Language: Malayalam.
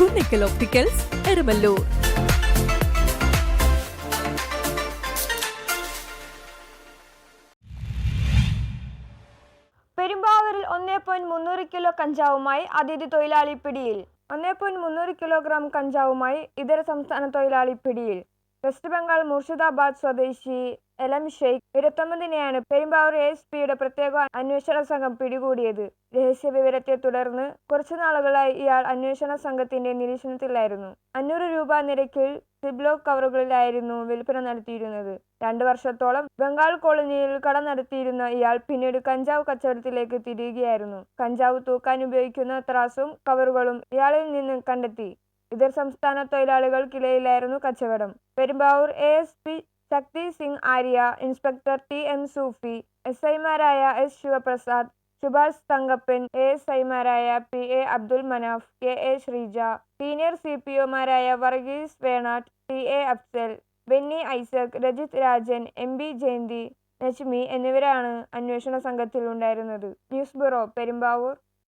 കുന്നിക്കൽ ഒപ്റ്റിക്കൽസ് എരുമല്ലൂർ പെരുമ്പാവൂരിൽ ഒന്നേ പോയിന്റ് മുന്നൂറ് കിലോ കഞ്ചാവുമായി അതിഥി തൊഴിലാളി പിടിയിൽ. ഒന്നേ പോയിന്റ് മുന്നൂറ് കിലോഗ്രാം കഞ്ചാവുമായി ഇതര സംസ്ഥാന തൊഴിലാളി പിടിയിൽ. വെസ്റ്റ് ബംഗാൾ മുർഷിദാബാദ് സ്വദേശി എലം ഷെയ്ഖ് ഇരുപത്തൊമ്പതിനെയാണ് പെരുമ്പാവൂർ എസ് പിയുടെ പ്രത്യേക അന്വേഷണ സംഘം പിടികൂടിയത്. രഹസ്യ വിവരത്തെ തുടർന്ന് കുറച്ചു നാളുകളായി ഇയാൾ അന്വേഷണ സംഘത്തിന്റെ നിരീക്ഷണത്തിലായിരുന്നു. അഞ്ഞൂറ് രൂപ നിരക്കിൽ സിബ്ലോ കവറുകളിലായിരുന്നു വിൽപ്പന നടത്തിയിരുന്നത്. രണ്ടു വർഷത്തോളം ബംഗാൾ കോളനിയിൽ കട നടത്തിയിരുന്ന ഇയാൾ പിന്നീട് കഞ്ചാവ് കച്ചവടത്തിലേക്ക് തിരിയുകയായിരുന്നു. കഞ്ചാവ് തൂക്കാൻ ഉപയോഗിക്കുന്ന ത്രാസും കവറുകളും ഇയാളിൽ നിന്ന് കണ്ടെത്തി. ഇതർ സംസ്ഥാന തൊഴിലാളികൾക്കിടയിലായിരുന്നു കച്ചവടം. Perumbavoor A S P Shakti Singh Arya inspector T M Sufi S ഐമാരായ S Sivaprasad Subhash Thankappan A S ഐമാരായ P A Abdul Manaf K A Sreeja senior C P ഒമാരായ Varghese Venatt T A Afsal Benny Isaac Rajith Rajan M B Jayanthi Najmi എന്നിവരാണ് അന്വേഷണ സംഘത്തിൽ ഉണ്ടായിരുന്നത് ന്യൂസ് ബ്യൂറോ പെരുമ്പാവൂർ.